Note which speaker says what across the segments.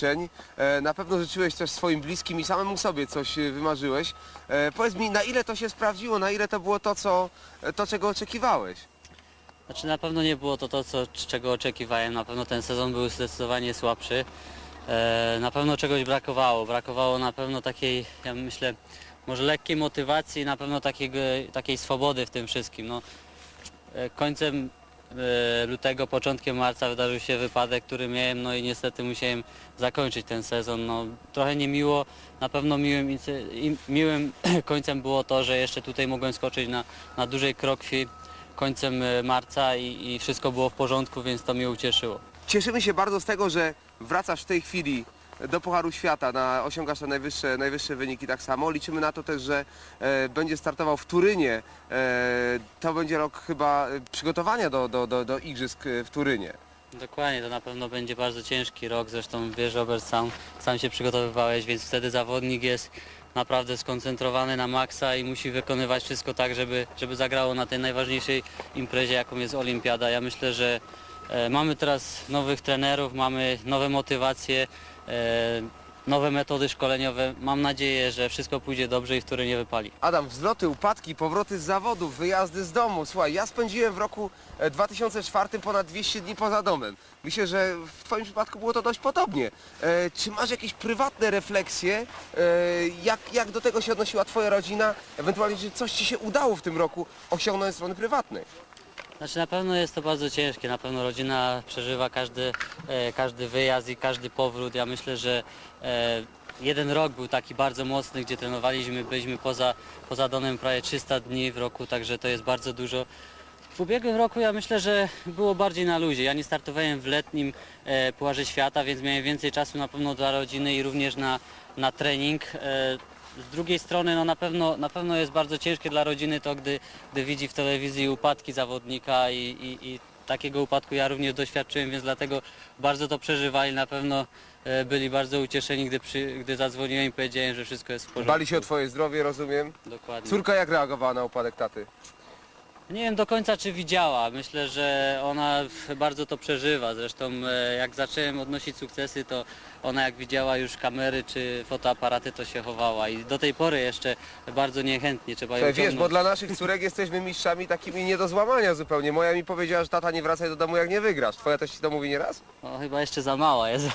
Speaker 1: życzeń. E, Na pewno życzyłeś też swoim bliskim i samemu sobie coś e, wymarzyłeś. E, Powiedz mi, na ile to się sprawdziło, na ile to było to, co, to czego oczekiwałeś?
Speaker 2: Znaczy na pewno nie było to to, co, czego oczekiwałem. Na pewno ten sezon był zdecydowanie słabszy. Na pewno czegoś brakowało. Brakowało na pewno takiej, ja myślę, może lekkiej motywacji, na pewno takiego, takiej swobody w tym wszystkim. No, końcem lutego, początkiem marca wydarzył się wypadek, który miałem, no i niestety musiałem zakończyć ten sezon. No, trochę niemiło, na pewno miłym, miłym końcem było to, że jeszcze tutaj mogłem skoczyć na, na dużej krokwi końcem e, marca i, i wszystko było w porządku, więc to mnie ucieszyło.
Speaker 1: Cieszymy się bardzo z tego, że wracasz w tej chwili do Pucharu Świata, na, osiągasz te najwyższe, najwyższe wyniki tak samo. Liczymy na to też, że e, będzie startował w Turynie. E, to będzie rok chyba e, przygotowania do, do, do, do Igrzysk e, w Turynie.
Speaker 2: Dokładnie, to na pewno będzie bardzo ciężki rok, zresztą wiesz Robert, sam, sam się przygotowywałeś, więc wtedy zawodnik jest naprawdę skoncentrowany na maksa i musi wykonywać wszystko tak, żeby, żeby zagrało na tej najważniejszej imprezie, jaką jest Olimpiada. Ja myślę, że mamy teraz nowych trenerów, mamy nowe motywacje, e, nowe metody szkoleniowe. Mam nadzieję, że wszystko pójdzie dobrze i w której nie wypali.
Speaker 1: Adam, wzloty, upadki, powroty z zawodów, wyjazdy z domu. Słuchaj, ja spędziłem w roku e, 2004 ponad 200 dni poza domem. Myślę, że w Twoim przypadku było to dość podobnie. E, czy masz jakieś prywatne refleksje? E, jak, jak do tego się odnosiła Twoja rodzina? Ewentualnie, czy coś Ci się udało w tym roku osiągnąć z strony prywatnej?
Speaker 2: Znaczy na pewno jest to bardzo ciężkie, na pewno rodzina przeżywa każdy, e, każdy wyjazd i każdy powrót. Ja myślę, że e, jeden rok był taki bardzo mocny, gdzie trenowaliśmy, byliśmy poza, poza domem prawie 300 dni w roku, także to jest bardzo dużo. W ubiegłym roku ja myślę, że było bardziej na luzie. Ja nie startowałem w letnim e, Pucharze Świata, więc miałem więcej czasu na pewno dla rodziny i również na, na trening. E, z drugiej strony no na, pewno, na pewno jest bardzo ciężkie dla rodziny to, gdy, gdy widzi w telewizji upadki zawodnika i, i, i takiego upadku ja również doświadczyłem, więc dlatego bardzo to przeżywali. Na pewno e, byli bardzo ucieszeni, gdy, przy, gdy zadzwoniłem i powiedziałem, że wszystko jest w porządku.
Speaker 1: Bali się o Twoje zdrowie, rozumiem.
Speaker 2: Dokładnie.
Speaker 1: Córka jak reagowała na upadek taty?
Speaker 2: Nie wiem do końca czy widziała. Myślę, że ona bardzo to przeżywa. Zresztą e, jak zacząłem odnosić sukcesy, to ona jak widziała już kamery czy fotoaparaty, to się chowała. I do tej pory jeszcze bardzo niechętnie trzeba ją
Speaker 1: Słuchaj, wiesz, bo dla naszych córek jesteśmy mistrzami takimi nie do złamania zupełnie. Moja mi powiedziała, że tata nie wracaj do domu jak nie wygrasz. Twoja też Ci to mówi nieraz?
Speaker 2: No, chyba jeszcze za mała jest.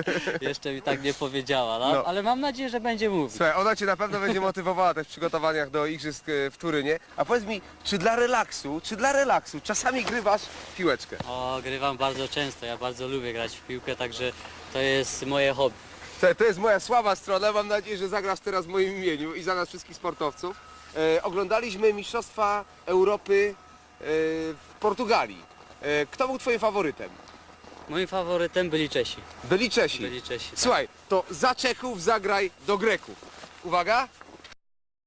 Speaker 2: jeszcze mi tak nie powiedziała, no,
Speaker 1: No.
Speaker 2: ale mam nadzieję, że będzie mówić.
Speaker 1: Słuchaj, ona Cię na pewno będzie motywowała też w przygotowaniach do igrzysk e, w Turynie. A powiedz mi, czy dla relaksu, czy dla relaksu czasami grywasz w piłeczkę?
Speaker 2: O, grywam bardzo często. Ja bardzo lubię grać w piłkę, także to jest moje hobby.
Speaker 1: To, to jest moja słaba strona. Mam nadzieję, że zagrasz teraz w moim imieniu i za nas wszystkich sportowców. E, oglądaliśmy Mistrzostwa Europy e, w Portugalii. E, kto był Twoim faworytem?
Speaker 2: Moim faworytem byli Czesi.
Speaker 1: Byli Czesi.
Speaker 2: Byli Czesi. tak.
Speaker 1: Słuchaj, to za Czechów zagraj do Greków. Uwaga.